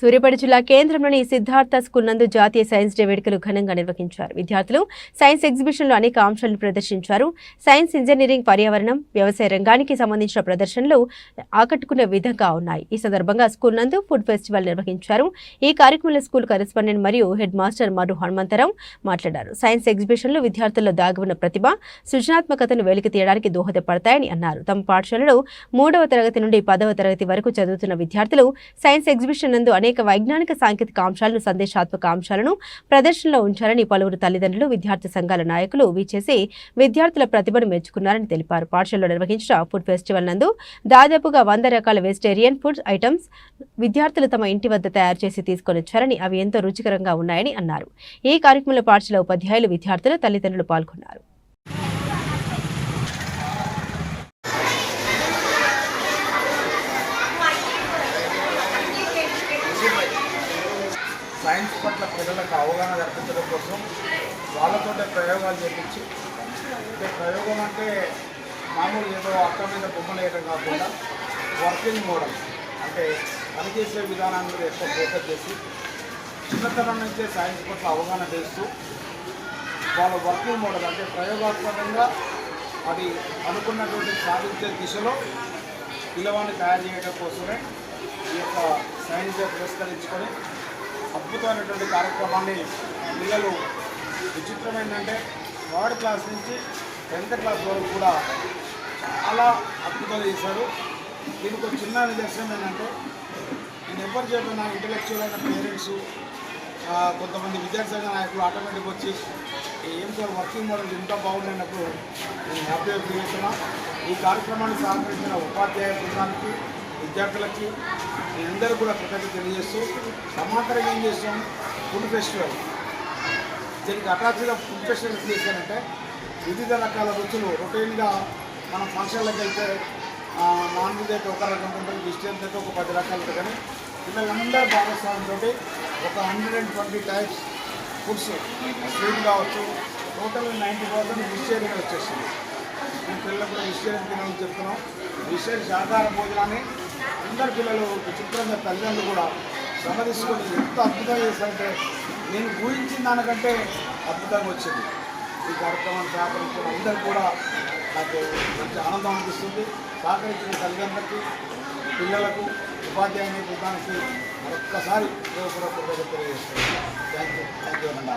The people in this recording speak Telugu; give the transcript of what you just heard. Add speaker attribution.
Speaker 1: సూర్యాపేట జిల్లా కేంద్రంలోని సిద్ధార్థ స్కూల్ నందు జాతీయ సైన్స్ డే వేడుకలు ఘనంగా నిర్వహించారు. విద్యార్థులు సైన్స్ ఎగ్జిబిషన్లో అనేక అంశాలను ప్రదర్శించారు. సైన్స్ ఇంజనీరింగ్ పర్యావరణం వ్యవసాయ రంగానికి సంబంధించిన ప్రదర్శనలు ఆకట్టుకునే విధంగా ఉన్నాయి. ఈ సందర్భంగా స్కూల్ నందు ఫుడ్ ఫెస్టివల్ నిర్వహించారు. ఈ కార్యక్రమంలో స్కూల్ కరెస్పాండెంట్ మరియు హెడ్ మాస్టర్ మరు హనుమంతరావు మాట్లాడారు. సైన్స్ ఎగ్జిబిషన్లు విద్యార్థుల్లో దాగి ఉన్న ప్రతిభ సృజనాత్మకతను వెలికి తీయడానికి దోహదపడతాయని అన్నారు. తమ పాఠశాలలో మూడవ తరగతి నుండి పదవ తరగతి వరకు చదువుతున్న విద్యార్థులు సైన్స్ ఎగ్జిబిషన్ నందు అనేక వైజ్ఞానిక సాంకేతిక అంశాలను సందేశాత్మక అంశాలను ప్రదర్శనలో ఉంచారని పలువురు తల్లిదండ్రులు విద్యార్థి సంఘాల నాయకులు వీచేసి విద్యార్థుల ప్రతిభను మెచ్చుకున్నారని తెలిపారు. పాఠశాలలో నిర్వహించిన ఫుడ్ ఫెస్టివల్ నందు దాదాపుగా వంద రకాల వెజిటేరియన్ ఫుడ్ ఐటమ్స్ విద్యార్థులు తమ ఇంటి వద్ద తయారు చేసి తీసుకొని వచ్చారని అవి ఎంతో రుచికరంగా ఉన్నాయని అన్నారు. ఈ కార్యక్రమంలో పాఠశాల ఉపాధ్యాయులు విద్యార్థులు తల్లిదండ్రులు పాల్గొన్నారు.
Speaker 2: సైన్స్ పట్ల ప్రజలకు అవగాహన కల్పించడం కోసం వాళ్ళతో ప్రయోగాలు చేపించి అంటే ప్రయోగం అంటే మామూలు ఏదో అక్క మీద బొమ్మలు వేయడం కాకుండా వర్కింగ్ మోడల్ అంటే పనిచేసే విధానాన్ని మీద ఎక్కువ ఫోకస్ చేసి చిన్నతనం నుంచే సైన్స్ పట్ల అవగాహన చేస్తూ వాళ్ళ వర్కింగ్ మోడల్ అంటే ప్రయోగాత్మకంగా అది అనుకున్నటువంటి సాధించే దిశలో పిల్లవాడిని తయారు చేయడం కోసమే ఈ యొక్క సైన్స్ పురస్కరించుకొని అద్భుతమైనటువంటి కార్యక్రమాన్ని పిల్లలు విచిత్రమైందంటే థర్డ్ క్లాస్ నుంచి టెన్త్ క్లాస్ వరకు కూడా చాలా అద్భుతంగా చేశారు. దీనికి ఒక చిన్న నిదర్శనం ఏంటంటే నేను ఎవరు నా ఇంటలెక్చువల్ అయిన పేరెంట్స్ కొంతమంది విద్యార్థి నాయకులు ఆటోమేటిక్ వచ్చి ఏం సార్ వర్కింగ్ మోడల్ ఇంత బాగుండేటప్పుడు నేను హ్యాపీగా ఫీల్ అవుతున్నా ఈ కార్యక్రమాన్ని సహకరించిన ఉపాధ్యాయ బృందానికి విద్యార్థులకి అందరూ కూడా కృతజ్ఞత తెలియజేస్తూ సమాంతరంగా ఏం చేస్తాం? ఫుడ్ ఫెస్టివల్ దీనికి అటాచ్గా ఫుడ్ ఫెస్టివల్ ఎట్లా వివిధ రకాల రుచులు రొటీన్గా మనం ఫంక్షన్లకు వెళ్తే నాన్ వెజ్ అయితే ఒక రకం ఉంటుంది వెజిటేరియన్స్ అయితే ఒక పది రకాలు ఉంటుంది కానీ పిల్లలందరూ భాగస్వామ్యంతో ఒక hundred and twenty types foods sweet కావచ్చు. టోటల్ నైంటీ పర్సెంట్ వెజిటేరియన్ వచ్చేస్తుంది మేము పిల్లలకు కూడా వెజిటేరియన్ తినాలని చెప్తున్నాం. విశేష శాకాహార భోజనాన్ని అందరు పిల్లలు విచిత్రంగా తల్లిదండ్రులు కూడా శ్రమ తీసుకొని ఎంత అద్భుతంగా చేశారంటే నేను ఊహించిన దానికంటే అద్భుతంగా వచ్చింది. ఈ కార్యక్రమాన్ని సహకరించిన అందరూ కూడా నాకు మంచి ఆనందం అనిపిస్తుంది. సహకరించిన తల్లిదండ్రులకి పిల్లలకు ఉపాధ్యాయుని బృందానికి మరొక్కసారి తెలియజేస్తున్నాను. థ్యాంక్ యూ థ్యాంక్ యూ అన్నారు